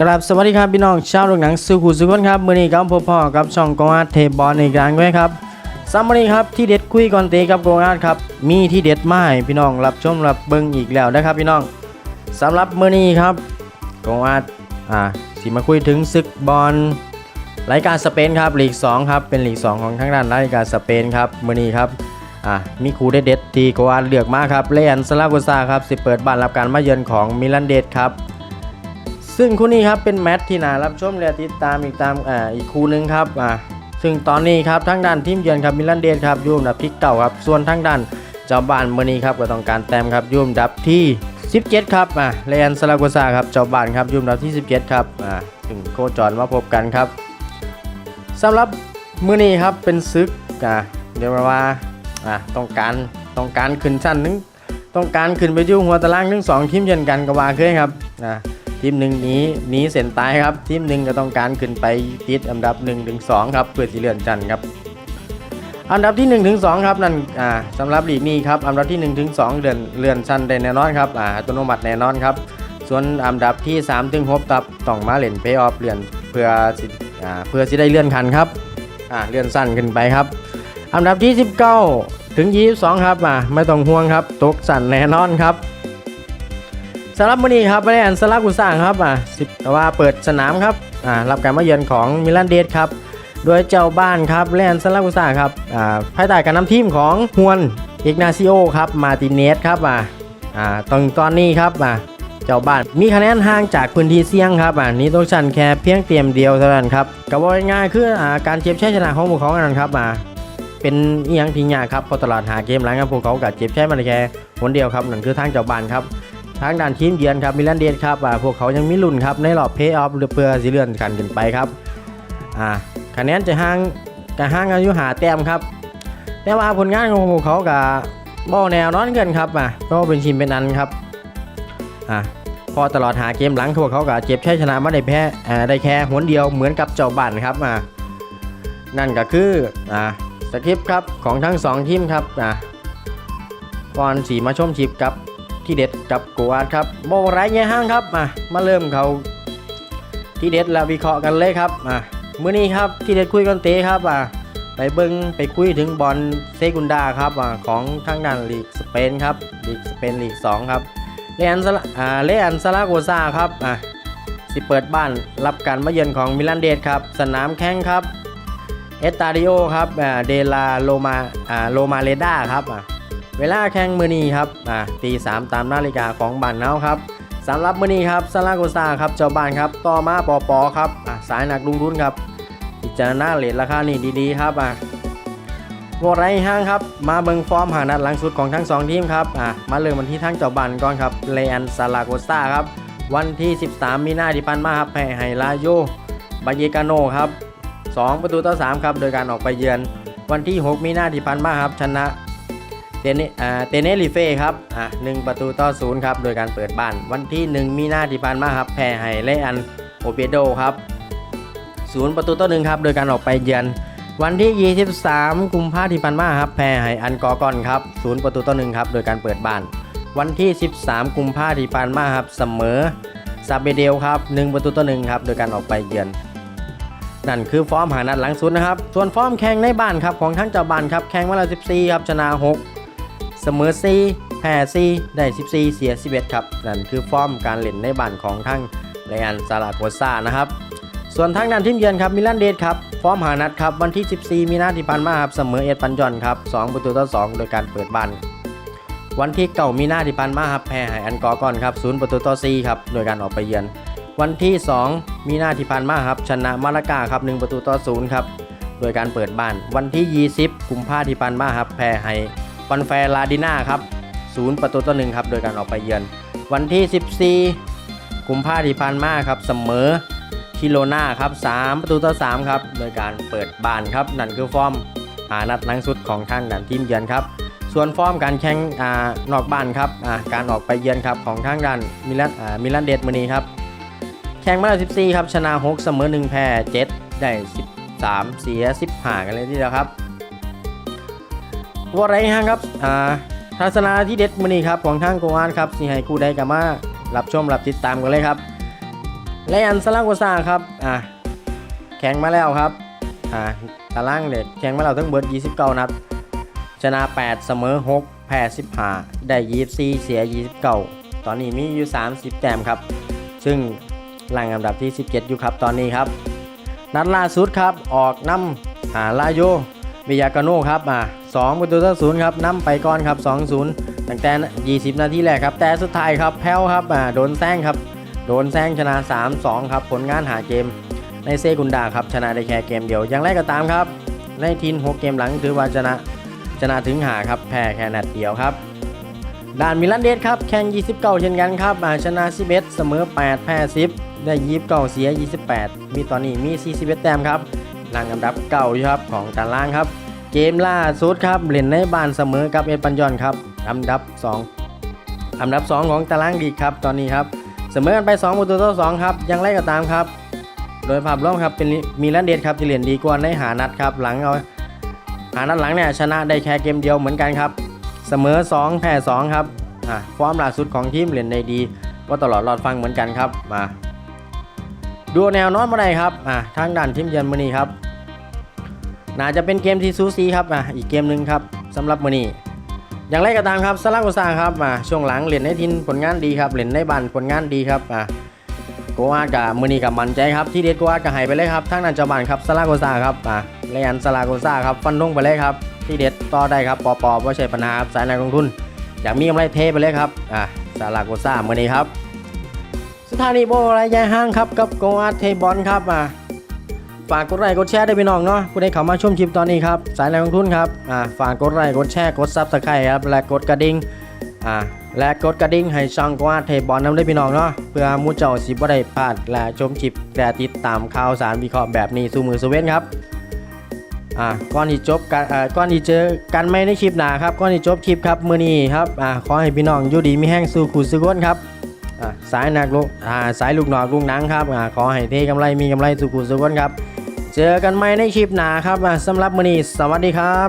กราบสวัสดีครับพี่น้องชาวโรงหนังสุขุสุขนครับมือนี้กับพ่อพ่อกับช่องกองอาเทบอลในกลางไว้ครับสำหรับวันนี้ครับที่เด็ดคุยก่อนเตะกับกองอาครับมีที่เด็ดมาให้พี่น้องรับชมรับเบิ่งอีกแล้วนะครับพี่น้องสำหรับมือนี้ครับกองอาอ่าสิมาคุยถึงศึกบอลรายการสเปนครับลีก2ครับเป็นลีก2ของทางด้านรายการสเปนครับมือนี้ครับอ่ามีคู่เด็ดๆที่กองอาเลือกมาครับเลอันซาลาโกซาครับสิเปิดบ้านรับการมาเยือนของมิลันเดสครับ ซึ่งคู่นี้ครับเป็นแมตช์ที่น่ารับชมและติดตามอีกตามอ่าอีกคู่หนึ่งครับอ่าซึ่งตอนนี้ครับทั้งด้านทีมเยือนครับมิลันเดสครับยุ่อันดับที่เก่าครับส่วนทั้งด้านเจ้าบ้านเมื่อนี้ครับก็ต้องการแต้มครับยุ่อันดับที่ 17 ครับอ่าเรอันซาลาโกซาครับเจ้าบ้านครับยุ่อันดับที่ 17 ครับอ่าซึ่งโคจรมาพบกันครับสำหรับมื้อนี้ครับเป็นซึกอ่าเรียกว่าอ่าต้องการต้องการขึ้นชั้นหนึงต้องการขึ้นไปยู่หัวตารางทั้งสองทีมเยือนกันก็ว่าเคยครับอ่า ทีมหนึ่งหนี้นี้เส้นตายครับทีมหนึ่งก็ต้องการขึ้นไปติดอันดับ1ถึง2ครับเพื่อสิเลื่อนชันครับ อันดับที่1ถึง2ครับนั่นอ่าสำหรับลีกนี้ครับอันดับที่1ถึง2เลื่อนเลื่อนชั้นได้แน่นอนครับอ่าอัตโนมัติแน่นอนครับส่วนอันดับที่3ถึง6ตับต้องมาเล่นเพย์ออฟเลื่อนเพื่อสิอ่าเพื่อสิได้เลื่อนขั้นครับอ่าเลื่อนสั้นขึ้นไปครับ อันดับที่ 19 ถึง 22 ครับอ่าไม่ต้องห่วงครับตกสั้นแน่นอนครับ สำหรับมื้อนี้ครับไม่ได้อันสลักกุสร้างครับอ่าสิบแต่ว่าเปิดสนามครับอ่ารับการมาเยือนของมิลันเดสครับโดยเจ้าบ้านครับแลนสลักกุสร้างครับอ่าภายใต้การนำทีมของฮวนอิกนาซิโอครับมาติเนสครับอ่าอ่าตอนตอนนี้ครับอ่าเจ้าบ้านมีคะแนนห่างจากพื้นที่เสี่ยงครับอ่านี้ต้องชันแค่เพียงเตรียมเดียวเท่านั้นครับก็ว่าง่ายคืออ่าการเจ็บชัยชนะของพวกเขานั่นครับอ่าเป็นอีหยังที่ยากครับพอตลอดหาเกมหลังครับพวกเขากับเจ็บแค่มาแค่คนเดียวครับนั่นคือทางเจ้าบ้านครับ ทางด้านทีมเยือนครับมิลันเดสครับอ่าพวกเขายังมีลุ้นครับในรอบเพย์ออฟเพื่อสิเลื่อนกันขึ้นไปครับอ่าคะแนนจะห่างจะห่างกันอยู่หาแต้มครับ แต่ว่าผลงานของพวกเขากับบ่แนวนอนเกินครับอะก็เป็นทีมเป็นอันครับอ่าพอตลอดหาเกมหลังพวกเขากับเจ็บแค่ชนะมาได้แพ้อ่าได้แค่หนเดียวเหมือนกับเจ้าบ้านครับอ่านั่นก็คืออ่าสคริปต์ครับของทั้งสองทีมครับอ่าก่อนสีมาชมชิปกับ ที่เด็ดกับโกวาดครับโบไรเงี้ยห้างครับมามาเริ่มเขาที่เด็ดแล้ววิเคราะห์กันเลยครับมามื้อนี้ครับที่เด็ดคุยกันเตะครับอ่าไปเบิ้งไปคุยถึงบอลเซกุนดาครับอ่าของทางด้านลีกสเปนครับลีกสเปนลีก2ครับเลอันซาอ่าเลอันซาลาโกซาครับอ่าสิเปิดบ้านรับการมาเยือนของมิลันเดสครับสนามแข่งครับเอสตาดิโอครับอ่าเดลาโลมาอ่าโลมาเลดาครับอ่า เวลาแข่งมือนี้ครับอ่าตีสามตามนาฬิกาของบ้านเฮาครับสำหรับมือนี้ครับซาลาโกซาครับเจ้าบ้านครับต่อมาปอปอครับอ่าสายหนักลุงทุนครับพิจารณาเลทราคานี่ดีๆ ครับอ่าโวไรห้างครับมาเบิงฟอร์มหานัดหลังสุดของทั้งสองทีมครับอ่ามาเริ่มวันที่ทั้งเจ้าบ้านก่อนครับเลอันซาลาโกซาครับวันที่ 13 มีนาที่พันมาครับแพ้ไฮลาโยบาเยกาโนครับ2 ประตูต่อ3ครับโดยการออกไปเยือน วันที่ 6 มีนาที่พันมาครับชนะ เตเนอ่าเตเนลิเฟ่ครับอ่าหนึ่งประตูต่อศูนย์ครับโดยการเปิดบ้านวันที่ 1 มีนาที่ผ่านมาครับแพ้ให้เลอันโอเปโดครับศูนย์ประตูต่อหนึ่งครับโดยการออกไปเยือนวันที่ 23 กุมภาพันธ์ที่ผ่านมาครับแพ้ให้อันกอกอนครับศูนย์ประตูต่อหนึ่งครับโดยการเปิดบ้าน วันที่ 13 กุมภาพันธ์ที่ผ่านมาครับเสมอซาเบเดลครับหนึ่งประตูต่อหนึ่งครับโดยการออกไปเยือนนั่นคือฟอร์มหานัดหลังสุดนะครับ ส่วนฟอร์มแข่งในบ้านครับของทั้งเจ้าบ้านครับแข่งมาแล้ว14 ครับชนะ 6 เสมอ4แพ้4ได้14 เสีย 11 ครับ นั่นคือฟอร์มการเล่นในบ้านของทั้งไลอันซาลาโกซานะครับ ส่วนทางด้านทีมเยือนครับมิลันเดสครับ ฟอร์มหานัดครับ วันที่ 14 มีนาที่ผ่านมาครับเสมอเอ็ดปันยอนครับ 2 ประตูต่อ 2 โดยการเปิดบ้านวันที่เก่ามีนาที่ผ่านมาครับแพ้ให้อันกอก่อนครับ0ประตูต่อ4ครับโดยการออกไปเยือน วันที่ 2 มีนาที่ผ่านมาครับชนะมาลากาครับ1ประตูต่อ0ครับโดยการเปิดบ้าน วันที่ 20 กุมภาพันธ์ที่ผ่านมาครับแพ้ให้ฟันแฟร์ลาดิน่าครับ0ประตูต่อ1ครับ โดยการออกไปเยือน วันที่ 14 กุมภาพันธ์ที่ผ่านมาครับ เสมอชิโลนาครับ 3 ประตูต่อ 3 ครับ โดยการเปิดบ้านครับ นั่นคือฟอร์มหานัดหลังสุดของทางด้านทีมเยือนครับ ส่วนฟอร์มการแข่งอนอกบ้านครับการออกไปเยือนครับของทางด้านมิลันมิลันเดสมือนี้ครับ แข่งมาแล้ว14 ครับ ชนะ 6 เสมอ 1 แพ้ 7 ได้ 13 เสีย 15 กันเลยทีเดียวครับ วอร์ไรฮังครับอ่าทัศนาที่เด็ดมือนี้ครับของทางโกวานครับสิให้คู่ใดกับมารับชมรับติดตามกันเลยครับ และอันซาลาโกซาครับอะแข่งมาแล้วครับอ่าตารางเด็ดแข่งมาแล้วทั้งเบิด29นัดชนะ 8 เสมอ 6 แพ้ 15 ได้ 24 เสีย 29 ตอนนี้มีอยู่ 30 แต้มครับ ซึ่งหลังอันดับที่ 17 อยู่ครับตอนนี้ครับ นัดล่าสุดครับออกนำอ่าลาโย เบียากาโนครับอ่า2ประตูต่อศูนย์ครับนำไปก่อนครับ2-0ตั้งแต่ 20 นาทีแรกครับ แต่สุดท้ายครับแพ้วครับอ่าโดนแซงครับ โดนแซงชนะ 3-2 ครับ ผลงานหาเกม ในเซกุนดาครับชนะได้แค่เกมเดียว อย่างไรก็ตามครับ ในทีม6เกมหลังถือว่าชนะชนะถึงหาครับแพ้แค่นัดเดียวครับด่านมิลันเดสครับแข่ง 29 เช่นกันครับอาชนะ11เสมอ 8 แพ้ 10 ได้ 29 เสีย 28 มีตอนนี้มี 41 แต้มครับ ลังอันดับเก่าครับของตารางครับ เกมล่าสุดครับเล่นในบ้านเสมอกับเอปันยอนครับอันดับ 2 อันดับ 2 ของตารางดีกครับตอนนี้ครับเสมอกันไป2ประตูต่อ2ครับยังไรก็ตามครับ โดยภาพรวมครับเป็นมีลันเดสครับที่เล่นดีกว่าในหานัดครับหลังเอาหานัดหลังเนี่ยชนะได้แค่เกมเดียวเหมือนกันครับเสมอ 2 แพ้ 2 ครับอะฟอร์มล่าสุดของทีมเล่นได้ดีก็ตลอดรอดฟังเหมือนกันครับมาดูแนวนอนมาได้ครับอะทางด้านทีมเยือนมือนี้ครับ น่าจะเป็นเกมที่ซูซีครับอะอีกเกมหนึ่งครับสำหรับมือนี้อย่างไรก็ตามครับซาลาโกซาครับอะช่วงหลังเล่นในทินผลงานดีครับเล่นในบันผลงานดีครับอะโกอาดกับมือนี้กับมันใจครับที่เด็ดโกอาดกับหายไปเลยครับทางด้นเจ้าบ้านครับซาลาโกซาครับอะเรอันซาลาโกซาครับฟันธงไปเลยครับที่เด็ดต่อได้ครับปอปอว่าใช่ปัญหาครับสายนักลงทุน อยากมีกำไรเทไปเลยครับอะซาลาโกซามือนี้ครับสถานีโบรายยาห้างครับกับโกอาเทบอลครับอะ ฝากกดไลค์กดแชร์ได้พี่น้องเนาะผู้ใดเข้ามาชมคลิปตอนนี้ครับสายแรงลงทุนครับอ่าฝากกดไลค์กดแชร์กดซับสไครต์ครับและกดกระดิ่งอ่าและกดกระดิ่งให้ช่องโกอาเทบอลน้ำได้พี่น้องเนาะเพื่อมูเจ้าสิบ่ได้พลาดและชมคลิปและติดตามข่าวสารวิเคราะห์แบบนี้สู่มือสเว้นครับอ่าก่อนที่จบกันอ่าก่อนที่เจอกันไม่ในคลิปหนาครับก่อนที่จบคลิปครับมือนี้ครับอ่าขอให้พี่น้องอยู่ดีมีแห้งสู่ขู่สุกนครับ อ่าสายนักลูกอ่าสายลูกหนอกลูกหนังครับอ่าขอให้เทกำไรมีกำไรสุขุสุขันครับ เจอกันใหม่ในคลิปหน้าครับอ่าสำหรับมื้อนี้สวัสดีครับ